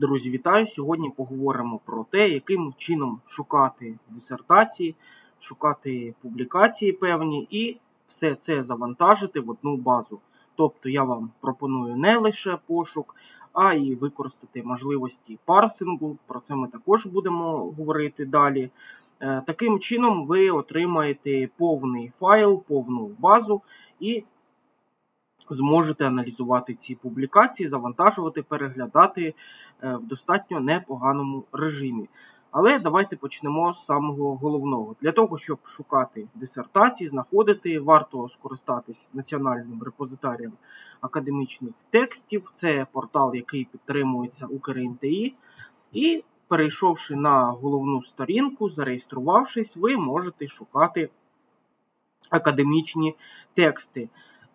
Друзі, вітаю! Сьогодні поговоримо про те, яким чином шукати дисертації, шукати публікації певні і все це завантажити в одну базу. Тобто я вам пропоную не лише пошук, а й використати можливості парсингу. Про це ми також будемо говорити далі. Е, Таким чином ви отримаєте повний файл, повну базу і зможете аналізувати ці публікації, завантажувати, переглядати е, в достатньо непоганому режимі. Але давайте почнемо з самого головного. Для того, щоб шукати дисертації, знаходити, варто скористатись національним репозитарієм академічних текстів. Це портал, який підтримується УкрНТІ. І перейшовши на головну сторінку, зареєструвавшись, ви можете шукати академічні тексти.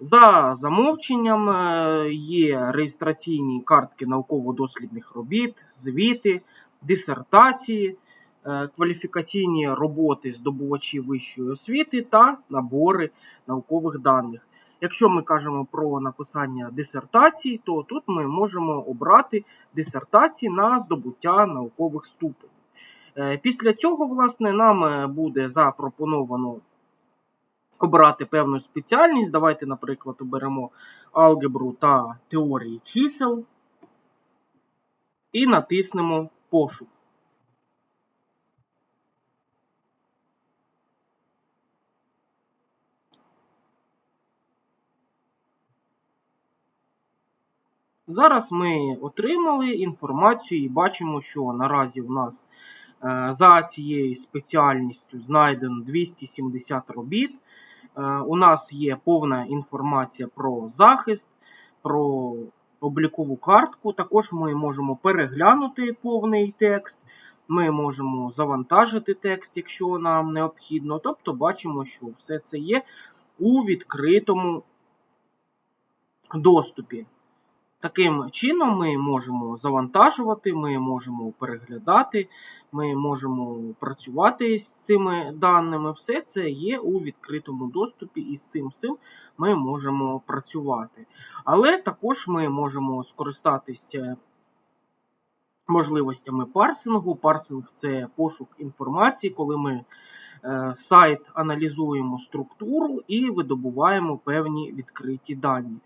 За замовченням е, є реєстраційні картки науково-дослідних робіт, звіти, дисертації, е, кваліфікаційні роботи здобувачів вищої освіти та набори наукових даних. Якщо ми кажемо про написання дисертації, то тут ми можемо обрати дисертації на здобуття наукових ступенів. Е, Після цього, власне, нам буде запропоновано обрати певну спеціальність. Давайте, наприклад, оберемо алгебру та теорії чисел і натиснемо пошук. Зараз ми отримали інформацію і бачимо, що наразі в нас е, за цією спеціальністю знайдено 270 робіт. Е, У нас є повна інформація про захист, про облікову картку. Також ми можемо переглянути повний текст. Ми можемо завантажити текст, якщо нам необхідно. Тобто бачимо, що все це є у відкритому доступі. Таким чином ми можемо завантажувати, ми можемо переглядати, ми можемо працювати з цими даними. Все це є у відкритому доступі, і з цим всім ми можемо працювати. Але також ми можемо скористатися можливостями парсингу. Парсинг це пошук інформації, коли ми сайт аналізуємо структуру і видобуваємо певні відкриті дані.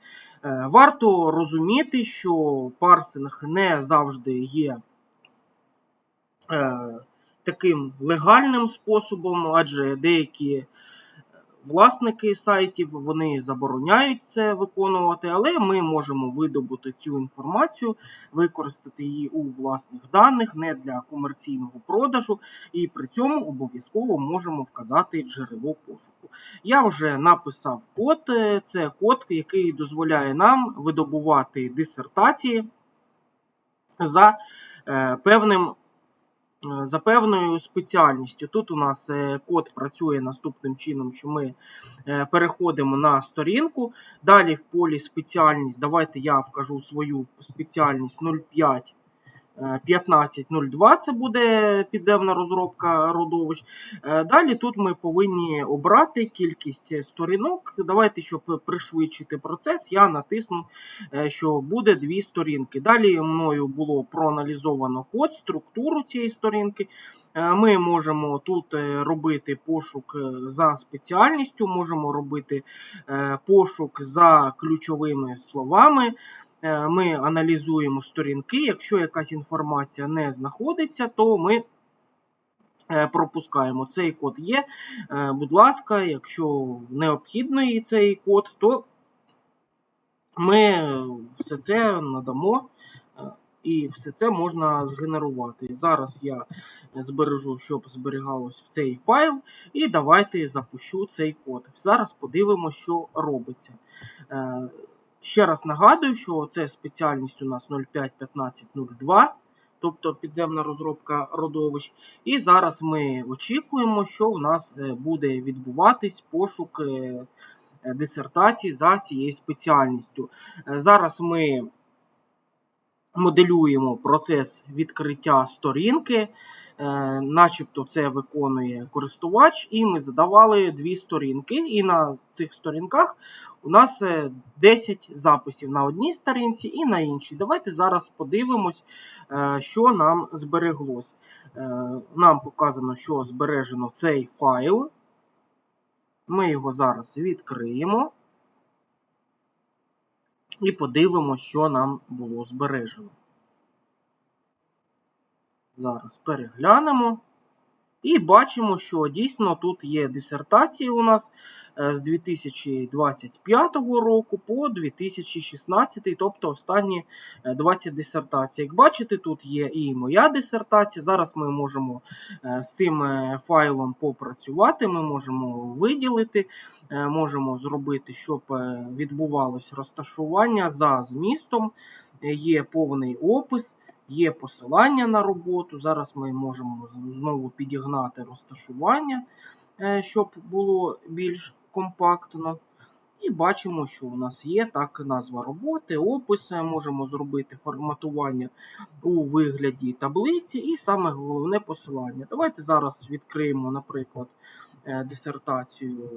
Е, Варто розуміти, що парсинг не завжди є е, таким легальним способом, адже деякі власники сайтів вони забороняють це виконувати, але ми можемо видобути цю інформацію, використати її у власних даних не для комерційного продажу, і при цьому обов'язково можемо вказати джерело пошуку. Я вже написав код, е, це код, який дозволяє нам видобувати дисертації за е, певним. Е, За певною спеціальністю. Тут у нас е, код працює наступним чином, що ми е, переходимо на сторінку. Далі в полі спеціальність. Давайте я вкажу свою спеціальність 05. Е, 15.02 це буде підземна розробка родовищ. Е, Далі тут ми повинні обрати кількість сторінок. Давайте, щоб пришвидшити процес, я натисну, е, що буде дві сторінки. Далі мною було проаналізовано код, структуру цієї сторінки. Е, Ми можемо тут робити пошук за спеціальністю, можемо робити пошук за ключовими словами. Е, Ми аналізуємо сторінки. Якщо якась інформація не знаходиться, то ми е, пропускаємо. Цей код є. Е, Будь ласка, якщо необхідний цей код, то ми все це надамо. І все це можна згенерувати. Зараз я збережу, щоб зберігалось в цей файл. І давайте запущу цей код. Зараз подивимося, що робиться. Ще раз нагадую, що це спеціальність у нас 051502, тобто підземна розробка родовищ. І зараз ми очікуємо, що у нас е, буде відбуватись пошук е, дисертації за цією спеціальністю. Е, Зараз ми моделюємо процес відкриття сторінки, начебто це виконує користувач, і ми задавали дві сторінки. І на цих сторінках у нас е, 10 записів на одній сторінці і на іншій. Давайте зараз подивимось, е, що нам збереглось. Е, Нам показано, що збережено цей файл. Ми його зараз відкриємо і подивимося, що нам було збережено. Зараз переглянемо. І бачимо, що дійсно тут є дисертації у нас е, з 2025 року по 2016, тобто останні е, 20 дисертацій. Як бачите, тут є і моя дисертація. Зараз ми можемо е, з цим е, файлом попрацювати, ми можемо виділити, е, можемо зробити, щоб е, відбувалось розташування за змістом. Е, Є повний опис. Є посилання на роботу. Зараз ми можемо знову підігнати розташування, е, щоб було більш компактно. І бачимо, що у нас є так назва роботи, опис, е, можемо зробити форматування у вигляді таблиці, і саме головне посилання. Давайте зараз відкриємо, наприклад, е, дисертацію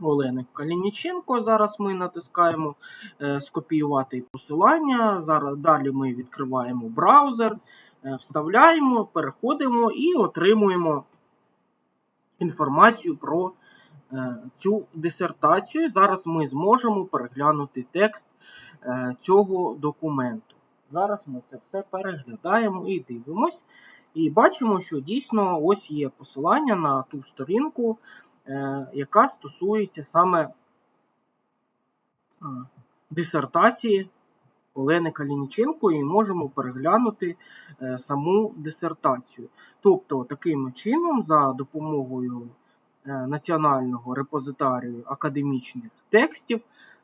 Олени Калініченко. Зараз ми натискаємо е, скопіювати посилання. Зараз далі ми відкриваємо браузер, е, вставляємо, переходимо і отримуємо інформацію про е, цю дисертацію. Зараз ми зможемо переглянути текст цього документу. Зараз ми це все переглядаємо і дивимось. І бачимо, що дійсно ось є посилання на ту сторінку, яка стосується саме е, дисертації Олени Калініченко, і можемо переглянути е, саму дисертацію. Тобто, таким чином, за допомогою е, національного репозитарію академічних текстів,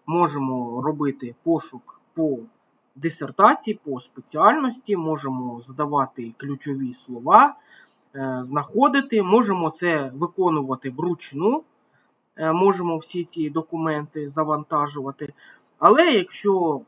можемо робити пошук по дисертації, по спеціальності, можемо задавати ключові слова, е, знаходити, можемо це виконувати вручну, е, можемо всі ці документи завантажувати. Але якщо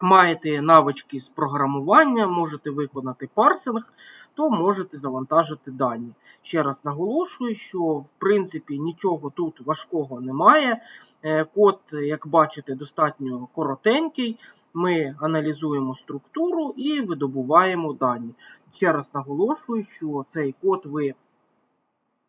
маєте навички з програмування, можете виконати парсинг, то можете завантажити дані. Ще раз наголошую, що в принципі нічого тут важкого немає. Е, Код, як бачите, достатньо коротенький. Ми аналізуємо структуру і видобуваємо дані. Ще раз наголошую, що цей код ви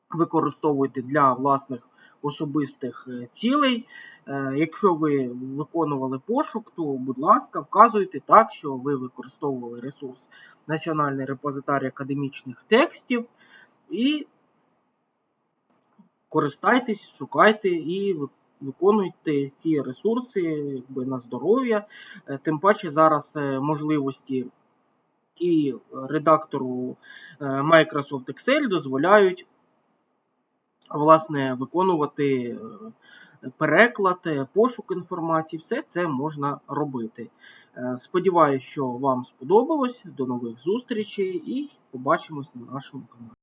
використовуєте для власних особистих е, цілей. Е, Якщо ви виконували пошук, то, будь ласка, вказуйте так, що ви використовували ресурс Національний репозитарій академічних текстів і користайтесь, шукайте і виконуйте ці ресурси якби, на здоров'я. Е, Тим паче зараз е, можливості і редактору е, Microsoft Excel дозволяють власне виконувати переклад, пошук інформації, все це можна робити. Сподіваюсь, що вам сподобалось. До нових зустрічей і побачимось на нашому каналі.